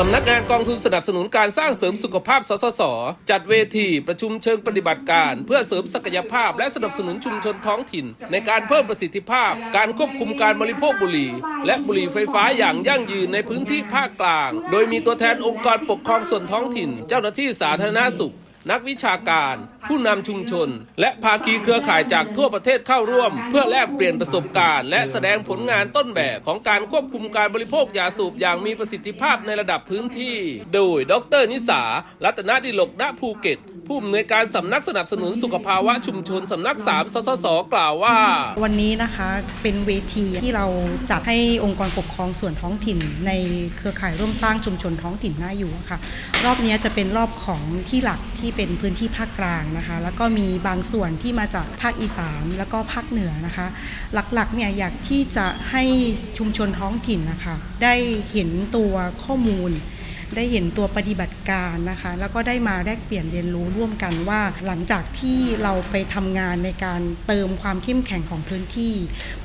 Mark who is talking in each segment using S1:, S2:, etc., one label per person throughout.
S1: สำนักงานกองทุนสนับสนุนการสร้างเสริมสุขภาพ สสส จัดเวทีประชุมเชิงปฏิบัติการ เพื่อเสริมศักยภาพและสนับสนุนชุมชนท้องถิ่น ในการเพิ่มประสิทธิภาพ การควบคุมการบริโภคบุหรี่ และบุหรี่ไฟฟ้าอย่างยั่งยืนในพื้นที่ภาคกลาง โดยมีตัวแทนองค์กรปกครองส่วนท้องถิ่น เจ้าหน้าที่สาธารณสุข นักวิชาการ ผู้นำชุมชน และภาคีเครือข่ายจากทั่วประเทศเข้าร่วม เพื่อแลกเปลี่ยนประสบการณ์ และแสดงผลงานต้นแบบของการควบคุมการบริโภคยาสูบอย่างมีประสิทธิภาพในระดับพื้นที่ โดย ดร นิสา รัตนดิลกณภูเก็ตผู้อำนวยการสำนักสนับสนุนสุขภาวะชุมชนสำนักสามสสส กล่าวว่า
S2: วันนี้นะคะเป็นเวทีที่เราจัดให้องค์กรปกครองส่วนท้องถิ่น ในเครือข่ายร่วมสร้างชุมชนท้องถิ่นน่าอยู่ค่ะ รอบนี้จะเป็นรอบของที่หลักที่เป็นพื้นที่ภาคกลางนะคะ แล้วก็มีบางส่วนที่มาจากภาคอีสานแล้วก็ภาคเหนือนะคะ หลักๆเนี่ยอยากที่จะให้ชุมชนท้องถิ่นนะคะ ได้เห็นตัวข้อมูล ได้เห็นตัวปฏิบัติการนะคะ แล้วก็ได้มาแลกเปลี่ยนเรียนรู้ร่วมกันว่า หลังจากที่เราไปทำงานในการเติมความเข้มแข็งของพื้นที่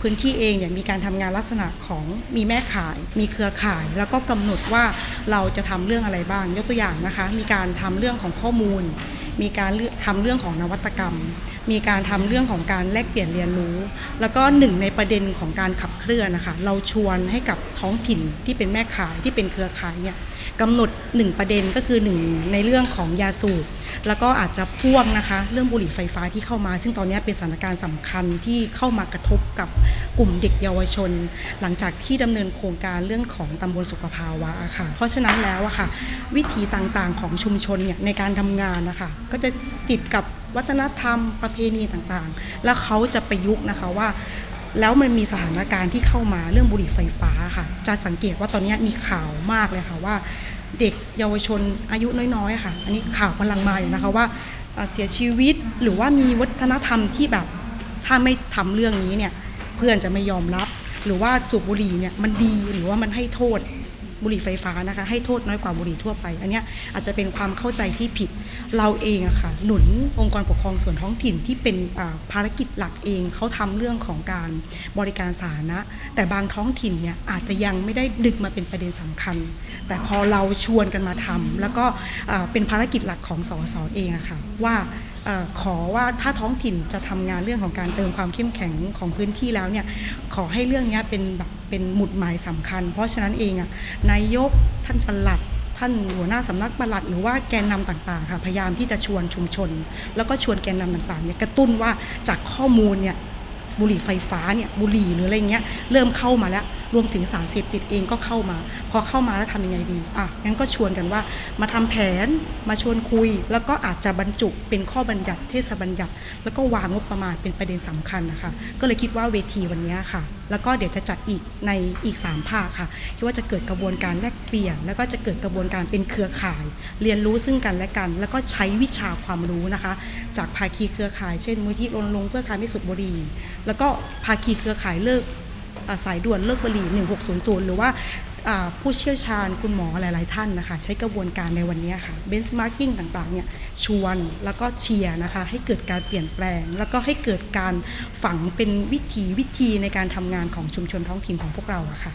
S2: พื้นที่เองเนี่ยมีการทำงานลักษณะของมีแม่ขาย มีเครือข่าย แล้วก็กำหนดว่าเราจะทำเรื่องอะไรบ้าง ยกตัวอย่างนะคะ มีการทำเรื่องของข้อมูล มีการเลือกทำเรื่องของนวัตกรรม มีการทำเรื่องของการแลกเปลี่ยนเรียนรู้ แล้วก็หนึ่งในประเด็นของการขับเคลื่อนนะคะ เราชวนให้กับท้องถิ่นที่เป็นแม่ขายที่เป็นเครือข่ายเนี่ยกำหนดหนึ่งประเด็นก็คือหนึ่งในเรื่องของยาสูบแล้วก็อาจจะพ่วงนะคะ เรื่องบุหรี่ไฟฟ้าที่เข้ามา ซึ่งตอนนี้เป็นสถานการณ์สำคัญที่เข้ามากระทบกับกลุ่มเด็กเยาวชน หลังจากที่ดำเนินโครงการเรื่องของตำบลสุขภาวะะค่ะ เพราะฉะนั้นแล้วอะค่ะ วิถีต่างๆของชุมชนเนี่ยในการทำงานนะคะก็จะติดกับ วัฒนธรรมประเพณีต่างๆ แล้วเขาจะประยุกต์นะคะว่า แล้วมันมีสถานการณ์ที่เข้ามาเรื่องบุหรี่ไฟฟ้าค่ะ จะสังเกตว่าตอนนี้มีข่าวมากเลยค่ะว่า เด็กเยาวชนอายุน้อยๆค่ะ อันนี้ข่าวกำลังมาอยู่นะคะว่าเอ่อเสียชีวิตหรือว่ามีวัฒนธรรมที่แบบถ้าไม่ทำเรื่องนี้เนี่ยเพื่อนจะไม่ยอมรับ หรือว่าสูบบุหรี่เนี่ยมันดีหรือว่ามันให้โทษ บุหรี่ไฟฟ้านะคะ ให้โทษน้อยกว่าบุหรี่ทั่วไป อันนี้อาจจะเป็นความเข้าใจที่ผิดเราเองอะค่ะหนุนองค์กรปกครองส่วนท้องถิ่นที่เป็นภารกิจหลักเองเขาทำเรื่องของการบริการสาธารณะแต่บางท้องถิ่นเนี่ยอาจจะยังไม่ได้ดึกมาเป็นประเด็นสำคัญ แต่พอเราชวนกันมาทำแล้วก็เป็นภารกิจหลักของสสเองอะค่ะว่า อขอว่าถ้าท้องถิ่นจะทำงานเรื่องของการเติมความเข้มแข็งของพื้นที่แล้วเนี่ยขอให้เรื่องนี้เป็นแบบเป็นหมุดหมายสำคัญ เพราะฉะนั้นเองอะนายกท่านปลัดท่านหัวหน้าสำนักปลัด หรือว่าแกนนำต่างๆค่ะพยายามที่จะชวนชุมชน แล้วก็ชวนแกนนำต่างๆเนี่ยกระตุ้นว่าจากข้อมูลเนี่ยบุหรี่ไฟฟ้าเนี่ยบุหรี่หรืออะไรเงี้ยเริ่มเข้ามาแล้ว รวมถึงสารเสพติดเองก็เข้ามา พอเข้ามาแล้วทำยังไงดีอะงั้นก็ชวนกันว่ามาทำแผนมาชวนคุย แล้วก็อาจจะบรรจุเป็นข้อบัญญัติเทศบัญญัติ แล้วก็วางงบประมาณเป็นประเด็นสำคัญนะคะ ก็เลยคิดว่าเวทีวันนี้ค่ะ แล้วก็เดี๋ยวจะจัดอีกในอีก 3 ภาคค่ะคิดว่าจะเกิดกระบวนการแลกเปลี่ยน แล้วก็จะเกิดกระบวนการเป็นเครือข่าย เรียนรู้ซึ่งกันและกัน แล้วก็ใช้วิชาความรู้นะคะ จากภาคีเครือข่ายเช่นมูลที่รณรงค์เพื่อการไม่สูบบุหรี่แล้วก็ภาคีเครือข่ายเลิก สายด่วนเลิกบุหรี่ 1600 หรือว่าผู้เชี่ยวชาญคุณหมอหลาย ๆ ท่านนะคะ ใช้กระบวนการในวันนี้ค่ะเบนช์มาร์กิ้งต่าง ๆ เนี่ย ชวนแล้วก็เชียร์นะคะ ให้เกิดการเปลี่ยนแปลง แล้วก็ให้เกิดการฝังเป็นวิถีวิธีในการทำงานของชุมชนท้องถิ่นของพวกเราอะค่ะ